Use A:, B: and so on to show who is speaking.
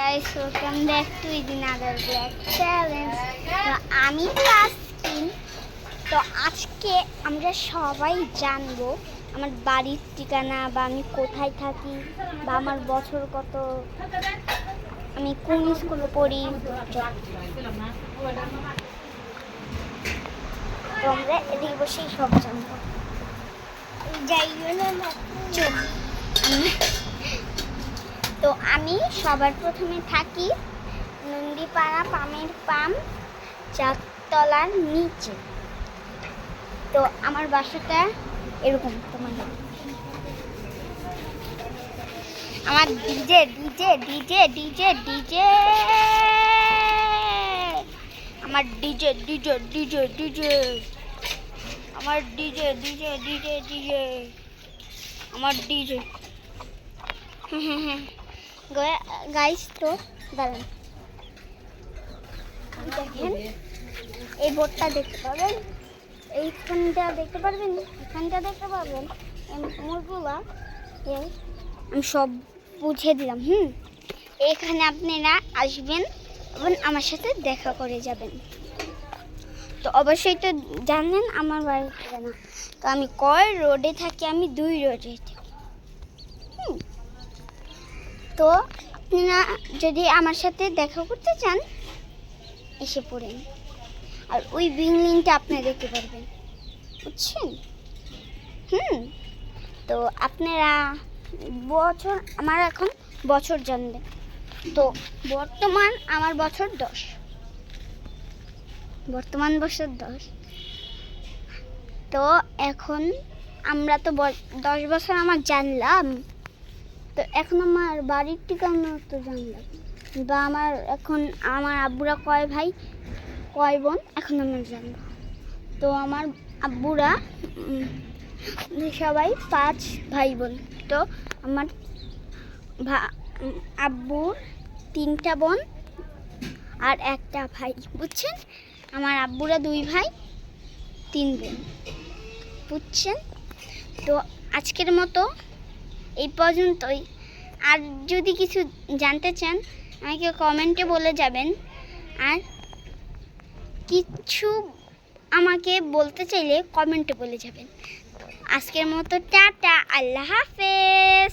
A: guys, welcome back to another black challenge. তো আমি তাসকিন তো আজকে আমরা সবাই জানব আমার বাড়ির ঠিকানা বা আমি কোথায় থাকি বা আমার বছর কত। আমি কোন স্কুলে পড়ি। তো আমরা এদিকে বসেই সব জানব। যাইও না আমি তো আমি সবার প্রথমে থাকি নন্দীপাড়া পামের পাম চারতলার নিচে। তো আমার বাসাটা এরকম তোমার আমার DJ DJ DJ DJ DJ. আমার ডিজে ডিজে ডিজে ডিজে। আমার ডিজে ডিজে ডিজে ডিজে। আমার ডিজে। হ্যাঁ হ্যাঁ হ্যাঁ গাইস তো দাঁড়ান। দেখেন, এই বোর্ডটা দেখতে পাবেন। এইখানটা দেখতে পারবেন? এখানটা দেখতে পারবেন? এই মোড়গুলা আমি সব বুঝিয়ে দিলাম, হুম? এখানে আপনারা আসবেন এবং আমার সাথে দেখা করে যাবেন। তো অবশ্যই তো জানেন, আমার বাড়ি ঠিকানা। তো আমি কয় রোডে থাকি? আমি দুই রোডে তো আপনারা যদি আমার সাথে দেখা করতে চান, এসে পড়েন আর ওই বিং বিল্ডিংটা আপনারা দেখতে পারবেন। বুঝছেন? হুম। তো আপনারা বছর, আমার এখন বছর জানবে তো বর্তমান আমার বছর দশ। বর্তমান বছর দশ। তো এখন আমরা তো দশ বছর আমার জানলাম। তো এখন আমার বাড়ির ঠিকানা তো জানলাম। বা আমার এখন আমার আব্বুরা কয় ভাই? কয় বোন? এখন আমরা জানব। তো আমার আব্বুরা সবাই পাঁচ ভাই বোন। তো আমার আব্বুর তিনটা বোন আর একটা ভাই, বুঝছেন? আমার আব্বুরা দুই ভাই, তিন বোন, বুঝছেন? তো আজকের মতো এই পর্যন্তই। আর যদি কিছু জানতে চান, আমাকে কমেন্টে বলে যাবেন। আর কিছু আমাকে বলতে চাইলে কমেন্টে বলে যাবেন। আজকের মতো টাটা, আল্লাহ হাফেজ।